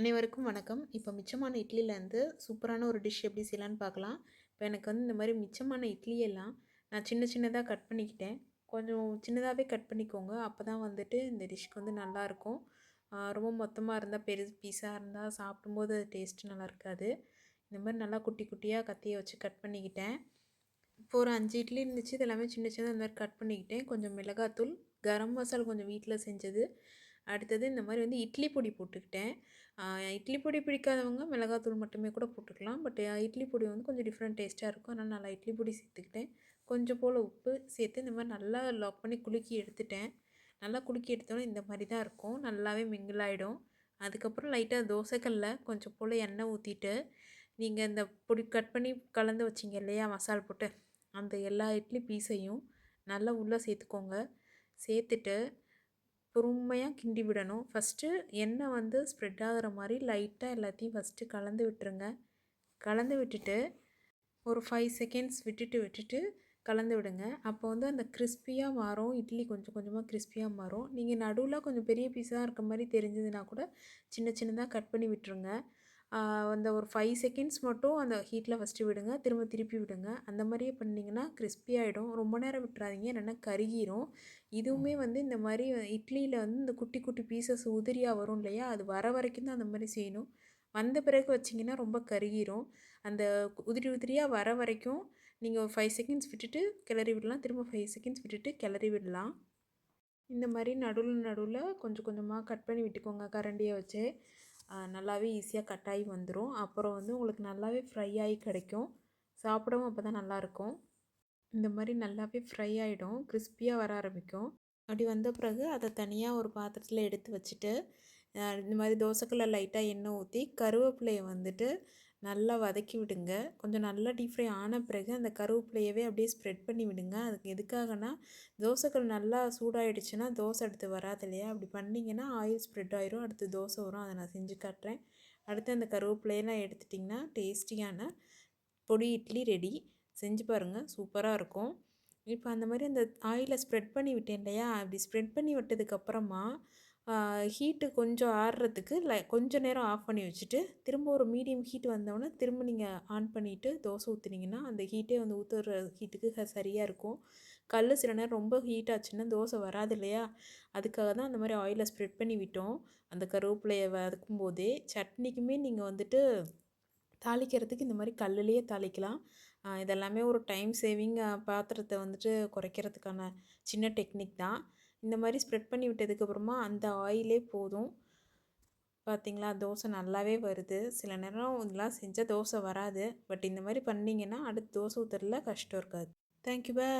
அனைவருக்கும் வணக்கம். இப்போ மிச்சமான இட்லியிலேருந்து சூப்பரான ஒரு டிஷ் எப்படி செய்யலான்னு பார்க்கலாம். இப்போ எனக்கு வந்து இந்த மாதிரி மிச்சமான இட்லியெல்லாம் நான் சின்ன சின்னதாக கட் பண்ணிக்கிட்டேன். கொஞ்சம் சின்னதாகவே கட் பண்ணிக்கோங்க. அப்போ தான் வந்துட்டு இந்த டிஷ்க்கு வந்து நல்லாயிருக்கும் ரொம்ப மொத்தமாக இருந்தால் பெருசு பீஸாக இருந்தால் சாப்பிடும்போது அது டேஸ்ட்டு நல்லா இருக்காது. இந்த மாதிரி நல்லா குட்டி குட்டியாக கத்தியை வச்சு கட் பண்ணிக்கிட்டேன். இப்போ ஒரு அஞ்சு இட்லி இருந்துச்சு. இது எல்லாமே சின்ன சின்னதாக இந்த மாதிரி கட் பண்ணிக்கிட்டேன். கொஞ்சம் மிளகாத்தூள் கரம் மசாலா கொஞ்சம் வீட்டில் செஞ்சது. அடுத்தது இந்த மாதிரி வந்து இட்லி பொடி போட்டுக்கிட்டேன். இட்லி பொடி பிடிக்காதவங்க மிளகாத்தூள் மட்டுமே கூட போட்டுக்கலாம். பட் இட்லி பொடி வந்து கொஞ்சம் டிஃப்ரெண்ட் டேஸ்ட்டாக இருக்கும். அதனால் நல்லா இட்லி பொடி சேர்த்துக்கிட்டேன். கொஞ்சம் போல் உப்பு சேர்த்து இந்த மாதிரி நல்லா லாக் பண்ணி குலுக்கி எடுத்துட்டேன். நல்லா குலுக்கி எடுத்தோன்னே இந்த மாதிரி தான் இருக்கும். நல்லாவே மிங்கிள் ஆகிடும் அதுக்கப்புறம் லைட்டாக தோசைக்கல்ல கொஞ்சம் போல் எண்ணெய் ஊற்றிட்டு நீங்கள் இந்த பொடி கட் பண்ணி கலந்து வச்சிங்க இல்லையா மசால் போட்டு அந்த எல்லா இட்லி பீஸையும் நல்லா உள்ளே சேர்த்துக்கோங்க. சேர்த்துட்டு பொறுமையாக கிண்டி விடணும். ஃபஸ்ட்டு எண்ணெய் வந்து ஸ்ப்ரெட் ஆகிற மாதிரி லைட்டாக எல்லாத்தையும் ஃபஸ்ட்டு கலந்து விட்டுருங்க. கலந்து விட்டுட்டு ஒரு ஃபைவ் செகண்ட்ஸ் விட்டுட்டு விட்டுட்டு கலந்து விடுங்க. அப்போ வந்து அந்த கிறிஸ்பியாக மாறும். இட்லி கொஞ்சம் கொஞ்சமாக கிறிஸ்பியாக மாறும். நீங்கள் நடுவில் கொஞ்சம் பெரிய பீஸாக இருக்க மாதிரி தெரிஞ்சதுன்னா கூட சின்ன சின்னதாக கட் பண்ணி விட்டுருங்க. அந்த ஒரு ஃபைவ் செகண்ட்ஸ் மட்டும் அந்த ஹீட்டில் ஃபஸ்ட்டு விடுங்க. திரும்ப திருப்பி விடுங்க. அந்த மாதிரியே பண்ணிங்கன்னா கிறிஸ்பி ஆகிடும் ரொம்ப நேரம் விட்டுறாதீங்க. இல்லைன்னா கருகிரும். இதுவுமே வந்து இந்த மாதிரி இட்லியில் வந்து இந்த குட்டி குட்டி பீசஸ் உதிரியாக வரும் இல்லையா? அது வர வரைக்கும் தான் அந்த மாதிரி செய்யணும். வந்த பிறகு வச்சிங்கன்னா ரொம்ப கருகிரும். அந்த உதிரி உதிரியாக வர வரைக்கும் நீங்கள் ஒரு ஃபைவ் செகண்ட்ஸ் விட்டுட்டு கிளறி விடலாம். திரும்ப ஃபைவ் செகண்ட்ஸ் விட்டுட்டு கிளறி விடலாம். இந்த மாதிரி நடுவில் நடுவில் கொஞ்சம் கொஞ்சமாக கட் பண்ணி விட்டுக்கோங்க கரண்டியை வச்சு. நல்லாவே ஈஸியாக கட் ஆகி வந்துடும் அப்புறம் வந்து உங்களுக்கு நல்லாவே ஃப்ரை ஆகி கிடைக்கும். சாப்பிடவும் அப்போ தான் நல்லாயிருக்கும். இந்த மாதிரி நல்லாவே ஃப்ரை ஆகிடும் கிறிஸ்பியாக வர ஆரம்பிக்கும். அப்படி வந்த பிறகு அதை தனியாக ஒரு பாத்திரத்தில் எடுத்து வச்சுட்டு இந்த மாதிரி தோசைக்கல்ல லைட்டாக எண்ணெய் ஊற்றி கருவேப்பிலையை வந்துட்டு நல்லா வதக்கி விடுங்க. கொஞ்சம் நல்லா டீப் ஃப்ரை ஆன பிறகு அந்த கருவேப்பிலையவே அப்படியே ஸ்ப்ரெட் பண்ணி விடுங்க. அதுக்கு எதுக்காகனா தோசைக்கள் நல்லா சூடாயிடுச்சுன்னா தோசை எடுத்து வராது இல்லையா? அப்படி பண்ணிங்கன்னா ஆயில் ஸ்ப்ரெட் ஆயிரும். அடுத்து தோசை வரும். அதை நான் செஞ்சு காட்டுறேன். அடுத்து அந்த கருவேப்பிலையெல்லாம் எடுத்துட்டிங்கன்னா டேஸ்டியான பொடி இட்லி ரெடி செஞ்சு பாருங்கள் சூப்பராக இருக்கும். இப்போ அந்த மாதிரி அந்த ஆயிலை ஸ்ப்ரெட் பண்ணி விட்டேன் இல்லையா? அப்படி ஸ்ப்ரெட் பண்ணி விட்டதுக்கப்புறமா ஹீட்டு கொஞ்சம் ஆறுறதுக்கு லை கொஞ்சம் நேரம் ஆஃப் பண்ணி வச்சுட்டு திரும்ப ஒரு மீடியம் ஹீட் வந்தோடனே திரும்ப நீங்கள் ஆன் பண்ணிவிட்டு தோசை ஊற்றுனீங்கன்னா அந்த ஹீட்டே வந்து ஊற்றுற ஹீட்டுக்கு சரியாக இருக்கும். கல் சில நேரம் ரொம்ப ஹீட் ஆச்சுன்னா தோசை வராது இல்லையா? அதுக்காக தான் அந்த மாதிரி ஆயிலை ஸ்ப்ரெட் பண்ணி விட்டோம். அந்த கருவேப்பிலையை வதக்கும் போதே சட்னிக்குமே நீங்கள் வந்துட்டு தாளிக்கிறதுக்கு இந்த மாதிரி கல்லுலேயே தாளிக்கலாம். இதெல்லாமே ஒரு டைம் சேவிங் பாத்திரத்தை வந்துட்டு குறைக்கிறதுக்கான சின்ன டெக்னிக் தான். இந்த மாதிரி ஸ்ப்ரெட் பண்ணி விட்டதுக்கப்புறமா அந்த ஆயிலே போதும். பார்த்திங்களா தோசை நல்லாவே வருது. சில நேரம் இதெல்லாம் செஞ்சால் தோசை வராது. பட் இந்த மாதிரி பண்ணிங்கன்னா அடுத்து தோசை ஊற்றுறதுல கஷ்டம் இருக்காது. Thank you bye